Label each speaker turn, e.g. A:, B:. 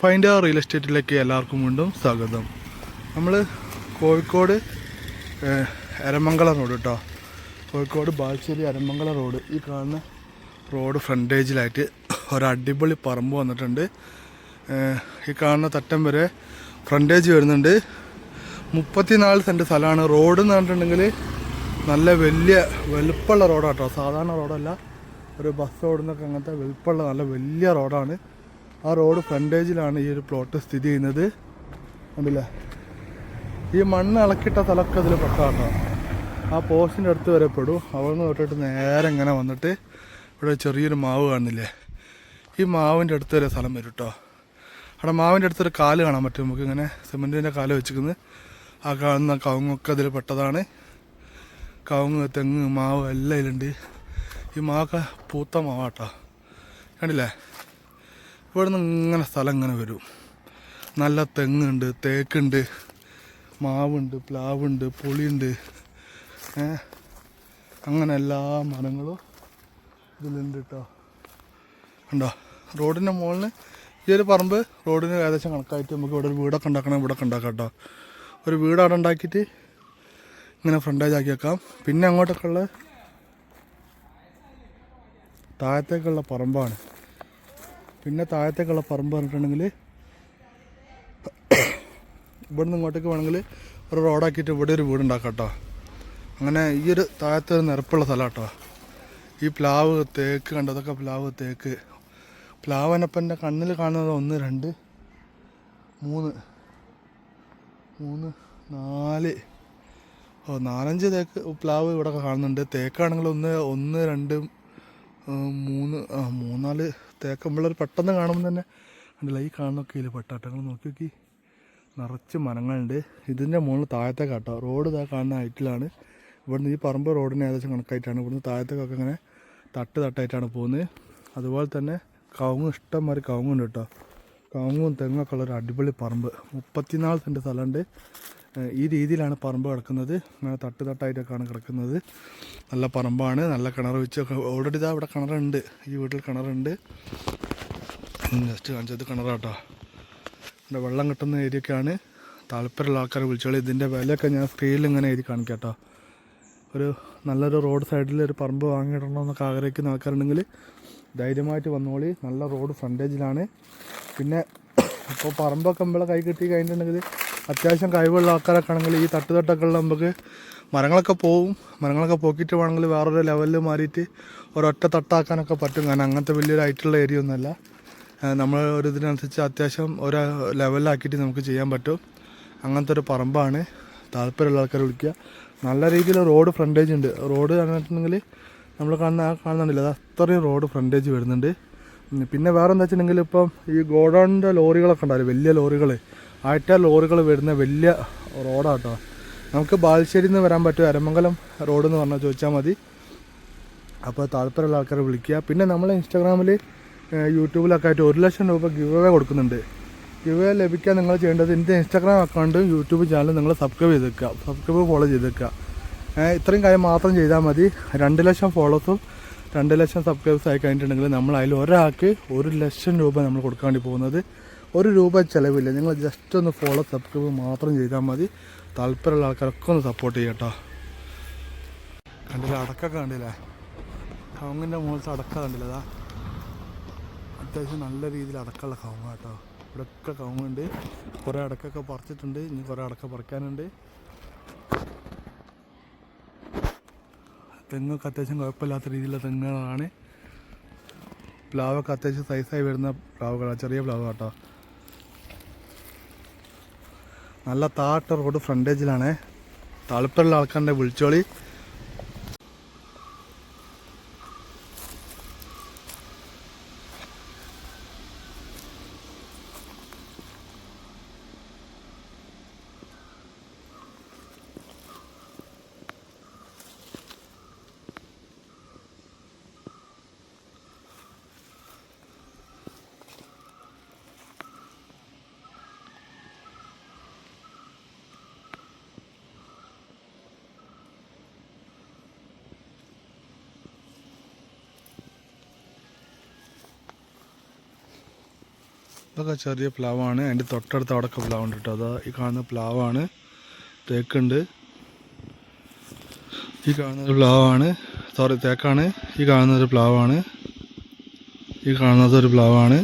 A: Finder real എസ്റ്റേറ്റിലേക്ക് എല്ലാവർക്കും വീണ്ടും സ്വാഗതം. നമ്മൾ കോഴിക്കോട് എരമംഗല റോഡ് കേട്ടോ കോഴിക്കോട് ബാൽശ്ശേരി എരമംഗല റോഡ്. ഈ കാണുന്ന റോഡ് ഫ്രണ്ടേജിലായിട്ട് ഒരു അടിപൊളി പറമ്പ് വന്നിട്ടുണ്ട്. ഈ കാണുന്ന തട്ടം വരെ ഫ്രണ്ടേജ് വരുന്നുണ്ട്. മുപ്പത്തിനാല് സെന്റ് സ്ഥലമാണ്. റോഡ് എന്ന് പറഞ്ഞിട്ടുണ്ടെങ്കിൽ നല്ല വലിയ വലുപ്പമുള്ള റോഡാണ് കേട്ടോ സാധാരണ റോഡല്ല. ഒരു ബസ് ഓടുന്നൊക്കെ അങ്ങനത്തെ വലുപ്പമുള്ള നല്ല വലിയ റോഡാണ്. ആ റോഡ് ഫ്രണ്ടേജിലാണ് ഈ ഒരു പ്ലോട്ട് സ്ഥിതി ചെയ്യുന്നത്. കണ്ടില്ലേ? ഈ മണ്ണ് ഇളക്കിട്ട തലക്ക് അതിൽ ആ പോസ്റ്റിന്റെ അടുത്ത് വരെ പെടും. അവിടെ നിന്ന് തൊട്ടിട്ട് നേരെ ഇങ്ങനെ വന്നിട്ട് ഇവിടെ ചെറിയൊരു മാവ് കാണുന്നില്ലേ ഈ മാവിന്റെ അടുത്ത് വരെ സ്ഥലം വരും കേട്ടോ അവിടെ മാവിന്റെ അടുത്തൊരു കാൽ കാണാൻ പറ്റും. നമുക്ക് ഇങ്ങനെ സിമെന്റിന്റെ കാൽ വെച്ചിരിക്കുന്നത്. ആ കാണുന്ന കവുങ്ങൊക്കെ അതിൽ പെട്ടതാണ്. കവുങ്ങ് തെങ്ങ് മാവ് എല്ലാം ഇതിലുണ്ട്. ഈ മാവൊക്കെ പൂത്ത മാവാട്ടോ. കണ്ടില്ലേ? ഇവിടെ നിന്ന് ഇങ്ങനെ സ്ഥലം ഇങ്ങനെ വരും. നല്ല തെങ്ങുണ്ട് തേക്കുണ്ട് മാവുണ്ട് പ്ലാവുണ്ട് പുളിയുണ്ട്. അങ്ങനെ എല്ലാ മരങ്ങളും ഇതിലുണ്ട് കേട്ടോ ഉണ്ടോ റോഡിന്റെ മുകളിൽ ഈ ഒരു പറമ്പ് റോഡിന് ഏകദേശം കണക്കായിട്ട് നമുക്ക് ഇവിടെ ഒരു വീടൊക്കെ ഉണ്ടാക്കണം ഇവിടെ ഉണ്ടാക്കാം കേട്ടോ ഒരു വീട് അവിടെ ഉണ്ടാക്കിയിട്ട് ഇങ്ങനെ ഫ്രണ്ടേജ് ആക്കി വെക്കാം. പിന്നെ അങ്ങോട്ടൊക്കെ ഉള്ള താഴത്തേക്കുള്ള പറമ്പാണ്. പിന്നെ താഴത്തേക്കുള്ള പറമ്പ് പറഞ്ഞിട്ടുണ്ടെങ്കിൽ ഇവിടുന്ന് ഇങ്ങോട്ടേക്ക് വേണമെങ്കിൽ ഒരു റോഡാക്കിയിട്ട് ഇവിടെ ഒരു വീട് ഉണ്ടാക്കാം കേട്ടോ അങ്ങനെ ഈ ഒരു താഴത്തെ ഒരു നിരപ്പുള്ള സ്ഥലം കേട്ടോ ഈ പ്ലാവ് തേക്ക് കണ്ടതൊക്കെ പ്ലാവ് തേക്ക്. പ്ലാവനപ്പന്റെ കണ്ണിൽ കാണുന്നത് ഒന്ന് രണ്ട് മൂന്ന് മൂന്ന് നാല്. ഓ നാലഞ്ച് തേക്ക് പ്ലാവ് ഇവിടെ കാണുന്നുണ്ട്. തേക്കാണെങ്കിൽ ഒന്ന് ഒന്ന് രണ്ട് മൂന്ന് മൂന്നാൽ തേക്ക് നമ്മളൊരു പെട്ടെന്ന് കാണുമ്പോൾ തന്നെ കണ്ടില്ല ഈ കാണുന്നൊക്കെ ഇല്ല പെട്ടാട്ടങ്ങൾ നോക്കി നോക്കി നിറച്ച് മരങ്ങളുണ്ട്. ഇതിന്റെ മുകളിൽ താഴത്തെ കാട്ടോ. റോഡ് ഇതാ കാണുന്ന ഹൈറ്റിലാണ്. ഇവിടുന്ന് ഈ പറമ്പ് റോഡിന് ഏകദേശം കണക്കായിട്ടാണ്. ഇവിടുന്ന് താഴത്തേക്കൊക്കെ ഇങ്ങനെ തട്ട് തട്ടായിട്ടാണ് പോകുന്നത്. അതുപോലെ തന്നെ കവുങ്ങ് ഇഷ്ടം മാതിരി കവുങ്ങുണ്ട് കേട്ടോ. കവുങ്ങും തെങ്ങൊക്കെ ഉള്ള ഒരു അടിപൊളി പറമ്പ്. മുപ്പത്തിനാല് സെന്റ് സ്ഥലമുണ്ട്. ഈ രീതിയിലാണ് പറമ്പ് കിടക്കുന്നത്. അങ്ങനെ തട്ട് തട്ടായിട്ടൊക്കെയാണ് കിടക്കുന്നത്. നല്ല പറമ്പാണ്. നല്ല കിണർ വെച്ച് ഓൾറെഡി ഇതാ ഇവിടെ കിണറുണ്ട്. ഈ വീട്ടിൽ കിണറുണ്ട്. ജസ്റ്റ് കാണിച്ചത് കിണറാട്ടോ. ഇവിടെ വെള്ളം കിട്ടുന്ന ഏരിയയൊക്കെയാണ് താല്പര്യമുള്ള ആൾക്കാരെ വിളിച്ചോളി. ഇതിന്റെ വിലയൊക്കെ ഞാൻ സ്ക്രീനിൽ ഇങ്ങനെ എഴുതി കാണിക്കാം കേട്ടോ ഒരു നല്ലൊരു റോഡ് സൈഡിൽ ഒരു പറമ്പ് വാങ്ങിയിടണമെന്നൊക്കെ ആഗ്രഹിക്കുന്ന ആൾക്കാരുണ്ടെങ്കിൽ ധൈര്യമായിട്ട് വന്നോളി. നല്ല റോഡ് ഫ്രണ്ടേജിലാണ് പിന്നെ ഇപ്പോൾ പറമ്പൊക്കെ നമ്മളെ കൈ കിട്ടി കഴിഞ്ഞിട്ടുണ്ടെങ്കിൽ അത്യാവശ്യം കഴിവുള്ള ആൾക്കാരൊക്കെ ആണെങ്കിൽ ഈ തട്ട് തട്ടൊക്കെ നമുക്ക് മരങ്ങളൊക്കെ പോവും. മരങ്ങളൊക്കെ പോക്കിയിട്ട് വേണമെങ്കിൽ വേറൊരു ലെവലിൽ മാറിയിട്ട് ഒരൊറ്റ തട്ടാക്കാനൊക്കെ പറ്റും. കാരണം അങ്ങനത്തെ വലിയൊരു ഐറ്റുള്ള ഏരിയ ഒന്നുമല്ല. നമ്മൾ ഒരു ഇതിനനുസരിച്ച് അത്യാവശ്യം ഒരു ലെവലിലാക്കിയിട്ട് നമുക്ക് ചെയ്യാൻ പറ്റും. അങ്ങനത്തെ ഒരു പറമ്പാണ്. താല്പര്യമുള്ള ആൾക്കാർ വിളിക്കുക. നല്ല രീതിയിൽ റോഡ് ഫ്രണ്ടേജ് ഉണ്ട്. റോഡ് പറഞ്ഞിട്ടുണ്ടെങ്കിൽ നമ്മൾ കാണുന്ന കാണുന്നുണ്ടല്ലോ. അത് അത്രയും റോഡ് ഫ്രണ്ടേജ് വരുന്നുണ്ട്. പിന്നെ വേറെ എന്താ വെച്ചിട്ടുണ്ടെങ്കിൽ ഇപ്പം ഈ ഗോഡൗണിന്റെ ലോറികളൊക്കെ ഉണ്ടാവില്ല? വലിയ ലോറികൾ ആയിട്ട ലോറികൾ വരുന്ന വലിയ റോഡാട്ടോ. നമുക്ക് ബാലുശ്ശേരി നിന്ന് വരാൻ പറ്റും അരമംഗലം റോഡ് എന്ന് പറഞ്ഞാൽ ചോദിച്ചാൽ മതി. അപ്പോൾ താല്പര്യമുള്ള ആൾക്കാരെ വിളിക്കുക. പിന്നെ നമ്മൾ ഇൻസ്റ്റാഗ്രാമിൽ യൂട്യൂബിലൊക്കെ ആയിട്ട് ഒരു ലക്ഷം രൂപ ഗിവ് അവേ കൊടുക്കുന്നുണ്ട്. ഗിവ് അവേ ലഭിക്കാൻ നിങ്ങൾ ചെയ്യേണ്ടത് എന്റെ ഇൻസ്റ്റാഗ്രാം അക്കൗണ്ടും യൂട്യൂബ് ചാനലും നിങ്ങൾ സബ്സ്ക്രൈബ് ചെയ്ത് വെക്കുക സബ്സ്ക്രൈബ് ഫോളോ ചെയ്ത് വെക്കുക ഇത്രയും കാര്യം മാത്രം ചെയ്താൽ മതി. രണ്ട് ലക്ഷം ഫോളോസും രണ്ട് ലക്ഷം സബ്സ്ക്രൈബേഴ്സ് ആയി കഴിഞ്ഞിട്ടുണ്ടെങ്കിൽ നമ്മൾ അതിൽ ഒരാൾക്ക് ഒരു ലക്ഷം രൂപ നമ്മൾ കൊടുക്കാൻ വേണ്ടി പോകുന്നത്. ഒരു രൂപ ചിലവില്ല. നിങ്ങൾ ജസ്റ്റ് ഒന്ന് ഫോളോ സബ്സ്ക്രൈബ് മാത്രം ചെയ്താൽ മതി. താല്പര്യമുള്ള ആൾക്കാരൊക്കെ ഒന്ന് സപ്പോർട്ട് ചെയ്യട്ടോ കണ്ടില്ല? അടക്കൊക്കെ കണ്ടില്ലേ? കവുങ്ങിന്റെ മുകളിലത്തെ അടക്ക കണ്ടില്ല അതാ അത്യാവശ്യം നല്ല രീതിയിൽ അടക്കമുള്ള കവുങ്ങ കേട്ടോ. ഇവിടെയൊക്കെ കവുങ്ങുണ്ട്. കുറേ അടക്കൊക്കെ പറിച്ചിട്ടുണ്ട്. ഇനി കുറേ അടക്ക പറിക്കാനുണ്ട്. തെങ്ങൊക്കെ അത്യാവശ്യം കുഴപ്പമില്ലാത്ത രീതിയിലുള്ള തെങ്ങുകളാണ്. പ്ലാവൊക്കെ അത്യാവശ്യം സൈസായി വരുന്ന പ്ലാവുകളാണ് ചെറിയ പ്ലാവ് കേട്ടോ. നല്ല താട്ട റോഡ് ഫ്രണ്ടേജിലാണ്. തളിപ്പുള്ള ആൾക്കാരുടെ വിളിച്ചോളി. ഇതൊക്കെ ചെറിയ പ്ലാവാണ്. അതിന്റെ തൊട്ടടുത്ത് അവിടെയൊക്കെ പ്ലാവ് ഉണ്ട് കേട്ടോ അതാ ഈ കാണുന്ന പ്ലാവാണ്. തേക്കുണ്ട്. ഈ കാണുന്നത് പ്ലാവാണ്. സോറി തേക്കാണ്. ഈ കാണുന്നത് പ്ലാവാണ്. ഈ കാണുന്നതൊരു പ്ലാവാണ്.